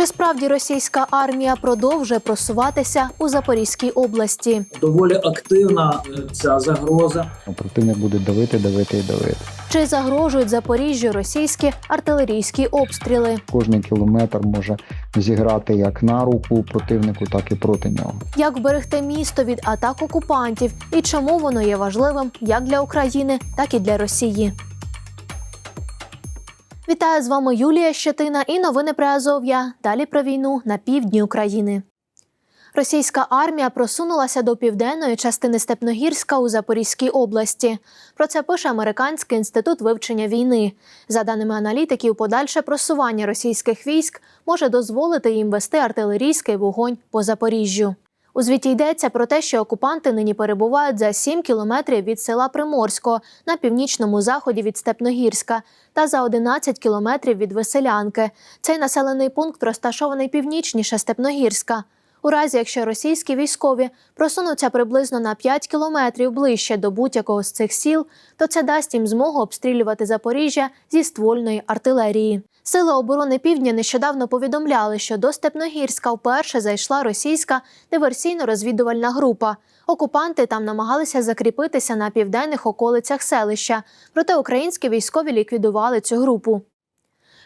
Чи справді російська армія продовжує просуватися у Запорізькій області? доволі активна е, ця загроза. Противник буде давити, давити і давити. Чи загрожують Запоріжжю російські артилерійські обстріли? Кожний кілометр може зіграти як на руку противнику, так і проти нього. Як вберегти місто від атак окупантів і чому воно є важливим як для України, так і для Росії? Вітаю з вами Юлія Щетина і новини про Азов'я. Далі про війну на півдні України. Російська армія просунулася до південної частини Степногірська у Запорізькій області. Про це пише Американський інститут вивчення війни. За даними аналітиків, подальше просування російських військ може дозволити їм вести артилерійський вогонь по Запоріжжю. У звіті йдеться про те, що окупанти нині перебувають за 7 кілометрів від села Приморського на північному заході від Степногірська та за 11 кілометрів від Веселянки. Цей населений пункт розташований північніше Степногірська. У разі, якщо російські військові просунуться приблизно на 5 кілометрів ближче до будь-якого з цих сіл, то це дасть їм змогу обстрілювати Запоріжжя зі ствольної артилерії. Сили оборони Півдня нещодавно повідомляли, що до Степногірська вперше зайшла російська диверсійно-розвідувальна група. Окупанти там намагалися закріпитися на південних околицях селища, проте українські військові ліквідували цю групу.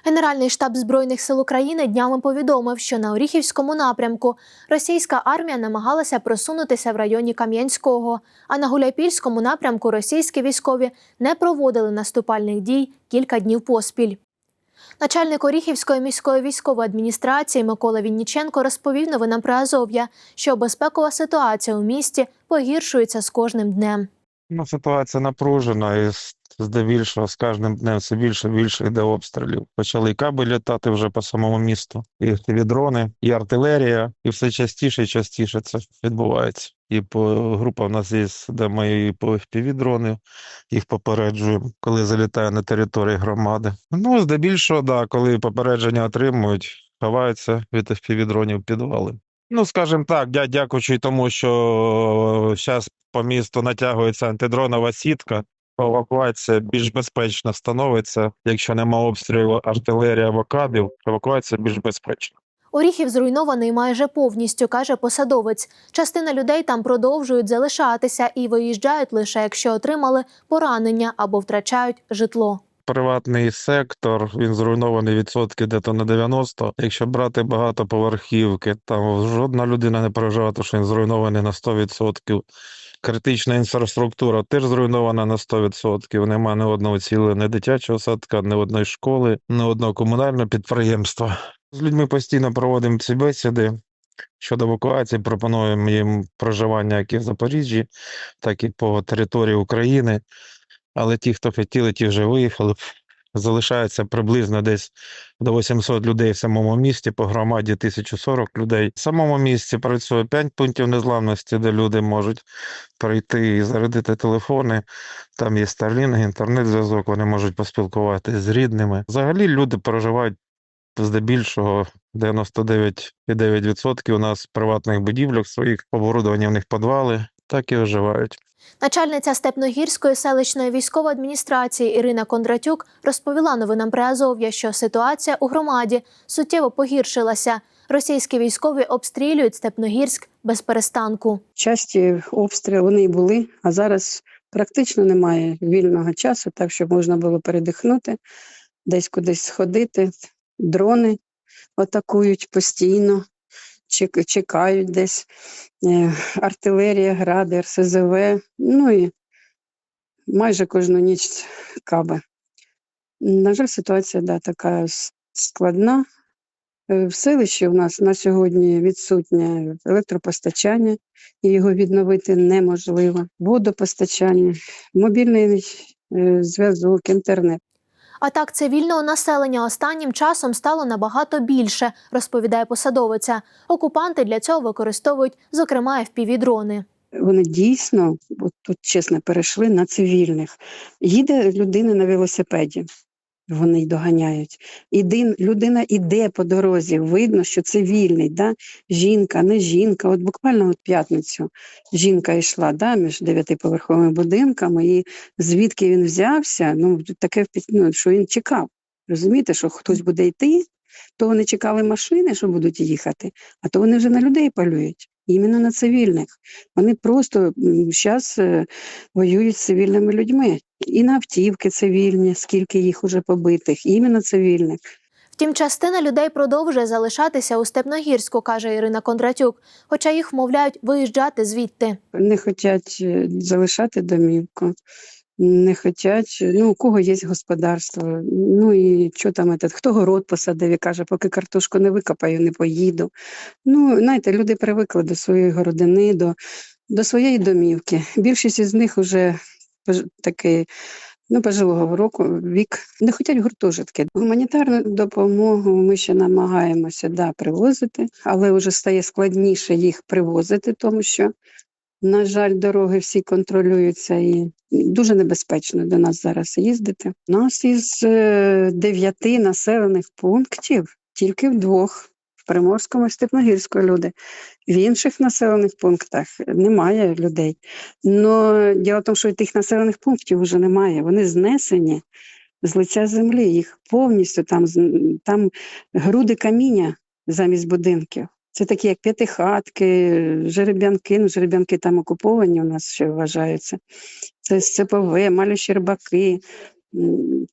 Генеральний штаб збройних сил України днями повідомив, що на Оріхівському напрямку російська армія намагалася просунутися в районі Кам'янського, а на Гуляйпільському напрямку російські військові не проводили наступальних дій кілька днів поспіль. Начальник Оріхівської міської військової адміністрації Микола Вінніченко розповів новинам про Азов'я, що безпекова ситуація у місті погіршується з кожним днем. Ну, ситуація напружена, і здебільшого з кожним днем все більше більше йде обстрілів. Почали і каби літати вже по самому місту, і дрони, і артилерія, і все частіше і частіше це відбувається. І по група в нас є, де ми і по дрони їх попереджуємо, коли залітає на території громади. Ну, здебільшого, да, коли попередження отримують, ховаються від FPV-дронів підвали. Ну, скажімо так, дя- дякуючи тому, що зараз по місту натягується антидронова сітка, евакуація більш безпечно становиться. Якщо нема обстрілу артилерії або кабів, евакуація більш безпечна. Оріхів зруйнований майже повністю, каже посадовець. Частина людей там продовжують залишатися і виїжджають лише якщо отримали поранення або втрачають житло. Приватний сектор він зруйнований відсотки дето на 90. Якщо брати багатоповерхівки, там жодна людина не переживає, що він зруйнований на 100%. Критична інфраструктура теж зруйнована на 100%. Нема ні одного цілого, ні дитячого садка, ні одної школи, ні одного комунального підприємства. З людьми постійно проводимо ці бесіди. Щодо евакуації, пропонуємо їм проживання як і в Запоріжжі, так і по території України. Але ті, хто хотіли, ті вже виїхали. Залишається приблизно десь до 800 людей в самому місті, по громаді 1040 людей. В самому місті працює 5 пунктів незламності, де люди можуть прийти і зарядити телефони. Там є Starlink, інтернет-зв'язок, вони можуть поспілкуватися з рідними. Взагалі люди проживають здебільшого 99,9% у нас приватних будівлях своїх оборудовані в них підвали, так і виживають. Начальниця Степногірської селищної військової адміністрації Ірина Кондратюк розповіла новинам при Азов'я, що ситуація у громаді суттєво погіршилася. Російські військові обстрілюють Степногірськ без перестанку. часті обстріли вони і були, а зараз практично немає вільного часу, так щоб можна було передихнути, десь кудись сходити. Дрони атакують постійно, чекають десь е, артилерія, гради, РСЗВ, ну і майже кожну ніч каби. На жаль, ситуація да, така складна. Е, В селищі у нас на сьогодні відсутнє електропостачання, і його відновити неможливо. Водопостачання, мобільний е, зв'язок, інтернет. Атак цивільного населення останнім часом стало набагато більше, розповідає посадовиця. Окупанти для цього використовують, зокрема, FPV-дрони. Вони дійсно, от тут чесно, перейшли на цивільних. Їде людина на велосипеді. Вони й доганяють. Іди, людина іде по дорозі, видно, що цивільний, да? жінка, не жінка. От буквально от п'ятницю жінка йшла да, між дев'ятиповерховими будинками, і звідки він взявся, ну таке ну, що він чекав. Розумієте, що хтось буде йти, То вони чекали машини, що будуть їхати, а то вони вже на людей полюють. Іменно на цивільних. Вони просто зараз воюють з цивільними людьми. І на автівки цивільні, скільки їх уже побитих, іменно цивільних. Втім, частина людей продовжує залишатися у Степногірську, каже Ірина Кондратюк, хоча їх вмовляють виїжджати звідти. Не хочуть е, залишати домівку, не хочуть, ну, у кого є господарство. Ну і що там, этот, хто город посадив і каже, поки картошку не викопаю, не поїду. Ну, знаєте, люди привикли до своєї городини, до, до своєї домівки. Більшість із них вже такий. Ну, пожилого року вік не хочуть гуртожитки. Гуманітарну допомогу ми ще намагаємося да, привозити, але вже стає складніше їх привозити, тому що, на жаль, дороги всі контролюються і дуже небезпечно до нас зараз їздити. У нас із е, дев'яти населених пунктів тільки в двох. В Приморському і Степногірському люди. В інших населених пунктах немає людей. Но діло в тому, що тих населених пунктів вже немає. Вони знесені з лиця землі. Їх повністю там, там груди каміння замість будинків. Це такі, як п'ятихатки, жереб'янки. Ну, жереб'янки там окуповані у нас ще вважаються. Це сцепове, малі щербаки.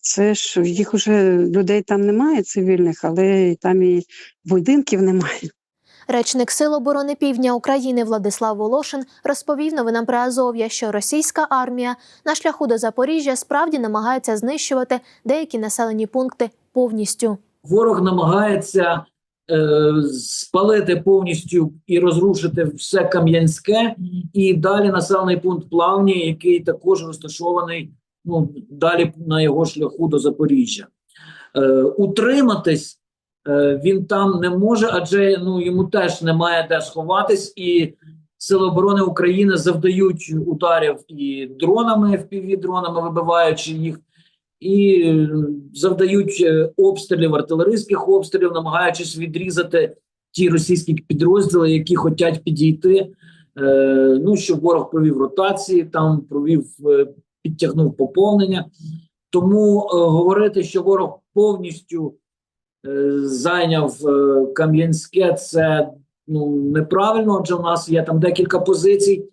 Це ж їх уже людей там немає цивільних, але там і будинків немає. Речник Сил оборони Півдня України Владислав Волошин розповів новинам про Азов'я, що російська армія на шляху до Запоріжжя справді намагається знищувати деякі населені пункти повністю. Ворог намагається спалити повністю і розрушити все Кам'янське, і далі населений пункт Плавні, який також розташований ну, далі на його шляху до Запоріжжя. Е, утриматись е, він там не може, адже ну, йому теж немає де сховатись, і Сили оборони України завдають ударів і дронами, впівдронами, вибиваючи їх і е, завдають е, обстрілів, артилерійських обстрілів, намагаючись відрізати ті російські підрозділи, які хочуть підійти. Е, ну щоб ворог провів ротації, там провів підтягнув поповнення. Тому говорити, що ворог повністю зайняв Кам'янське, це ну неправильно, адже у нас є там декілька позицій,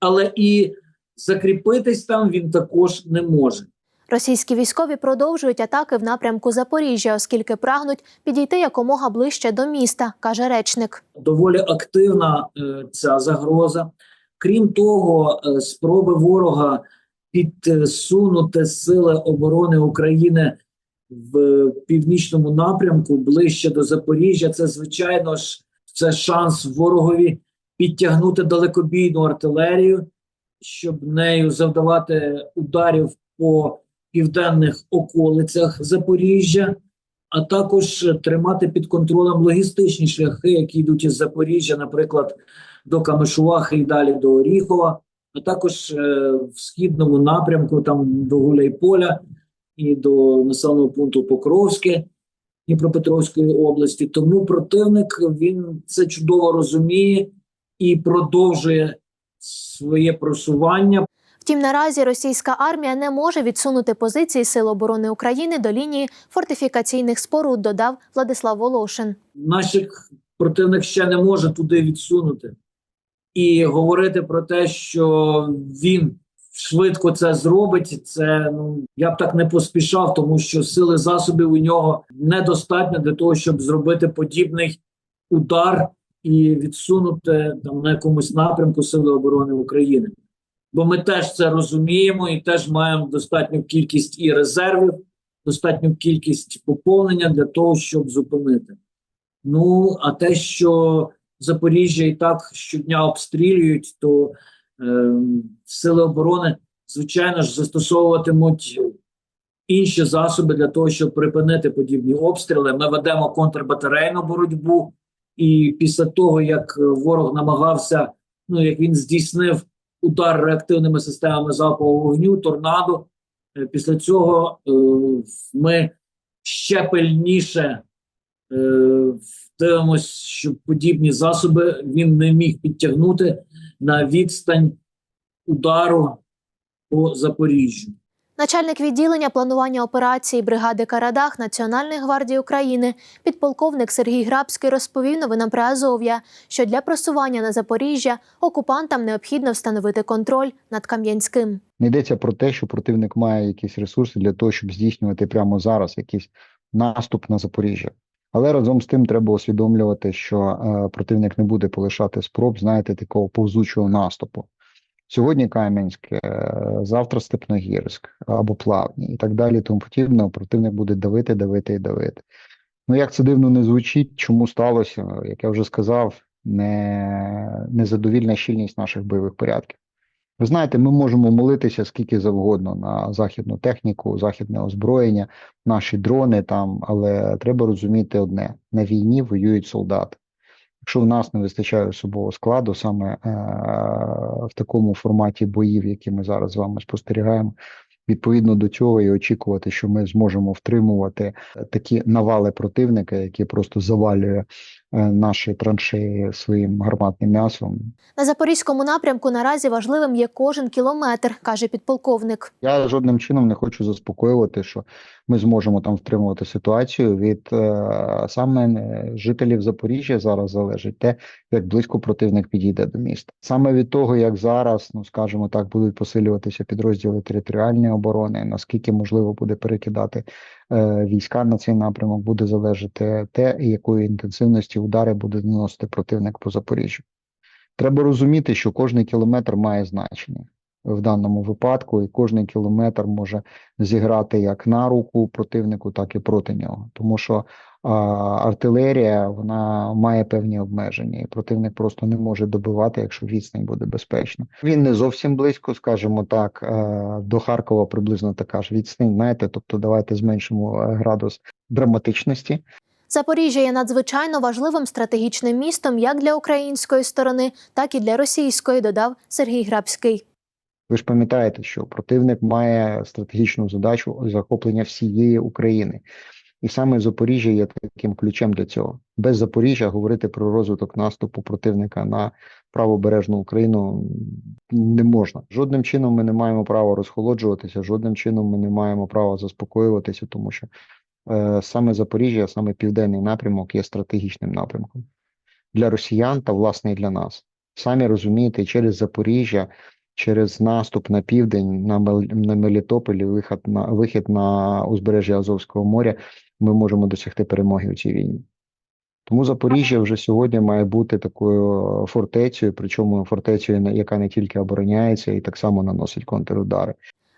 але і закріпитись там він також не може. Російські військові продовжують атаки в напрямку Запоріжжя, оскільки прагнуть підійти якомога ближче до міста, каже речник. доволі активна е, ця загроза. Крім того, е, спроби ворога підсунути сили оборони України в північному напрямку ближче до Запоріжжя. Це звичайно ж це шанс ворогові підтягнути далекобійну артилерію, щоб нею завдавати ударів по південних околицях Запоріжжя а також тримати під контролем логістичні шляхи, які йдуть із Запоріжжя, наприклад, до Камишувахи і далі до Оріхова, а також е, в східному напрямку, там до Гуляйполя і до населеного пункту Покровське Дніпропетровської області. Тому противник він це чудово розуміє і продовжує своє просування. Втім, наразі російська армія не може відсунути позиції Сил оборони України до лінії фортифікаційних споруд, додав Владислав Волошин. наших противник ще не може туди відсунути. І говорити про те, що він швидко це зробить, це ну я б так не поспішав, тому що сили засобів у нього недостатньо для того, щоб зробити подібний удар і відсунути там на якомусь напрямку Сили оборони України. Бо ми теж це розуміємо і теж маємо достатню кількість і резервів, достатню кількість поповнення для того, щоб зупинити. Ну, а те, що Запоріжжя і так щодня обстрілюють, то е, сили оборони, звичайно ж, застосовуватимуть інші засоби для того, щоб припинити подібні обстріли. Ми ведемо контрбатарейну боротьбу, і після того, як ворог намагався, ну як він здійснив удар реактивними системами залпового вогню, торнадо, е, після цього е, ми ще пильніше е, дивимося, щоб подібні засоби він не міг підтягнути на відстань удару по Запоріжжю. Начальник відділення планування операції бригади Карадах Національної гвардії України, підполковник Сергій Грабський розповів новинам Приазов'я, що для просування на Запоріжжя окупантам необхідно встановити контроль над Кам'янським. Не йдеться про те, що противник має якісь ресурси для того, щоб здійснювати прямо зараз якийсь наступ на Запоріжжя. Але разом з тим треба усвідомлювати, що е, противник не буде полишати спроб, знаєте, такого повзучого наступу. Сьогодні Кам'янськ, е, завтра Степногірськ або Плавні і так далі, тому подібне. Противник буде давити, давити і давити. Ну як це дивно не звучить, чому сталося, як я вже сказав, не незадовільна щільність наших бойових порядків. Ви знаєте, ми можемо молитися скільки завгодно на західну техніку, західне озброєння, наші дрони там, але треба розуміти одне: на війні воюють солдати. Якщо в нас не вистачає особового складу, саме е- в такому форматі боїв, які ми зараз з вами спостерігаємо, відповідно до цього і очікувати, що ми зможемо втримувати такі навали противника, які просто завалює е, наші траншеї своїм гарматним м'ясом, На запорізькому напрямку наразі важливим є кожен кілометр, каже підполковник. Я жодним чином не хочу заспокоювати, що ми зможемо там втримувати ситуацію. Від е, саме е, жителів Запоріжжя зараз залежить те, як близько противник підійде до міста. Саме від того, як зараз, ну скажімо так, будуть посилюватися підрозділи територіальної оборони, наскільки можливо буде перекидати е, війська на цей напрямок, буде залежати те, якої інтенсивності удари буде наносити противник по Запоріжжю. Треба розуміти, що кожний кілометр має значення в даному випадку, і кожний кілометр може зіграти як на руку противнику, так і проти нього. Тому що а, артилерія вона має певні обмеження, і противник просто не може добивати, якщо відстань буде безпечна. Він не зовсім близько, скажімо так, е, до Харкова приблизно така ж відстань. Знаєте, тобто давайте зменшимо е, градус драматичності. Запоріжжя є надзвичайно важливим стратегічним містом як для української сторони, так і для російської, додав Сергій Грабський. Ви ж пам'ятаєте, що противник має стратегічну задачу захоплення всієї України, і саме Запоріжжя є таким ключем до цього. Без Запоріжжя говорити про розвиток наступу противника на правобережну Україну не можна. Жодним чином ми не маємо права розхолоджуватися, жодним чином ми не маємо права заспокоюватися, тому що е, саме Запоріжжя, саме південний напрямок є стратегічним напрямком для росіян та власне і для нас. Самі розумієте, через Запоріжжя через наступ на південь на Мел- на Мелітополі, вихід на вихід на узбережжя Азовського моря, ми можемо досягти перемоги у цій війні. Тому Запоріжжя вже сьогодні має бути такою фортецею, причому фортецею, на- яка не тільки обороняється, і так само наносить контрудари.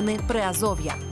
Новини Приазов'я.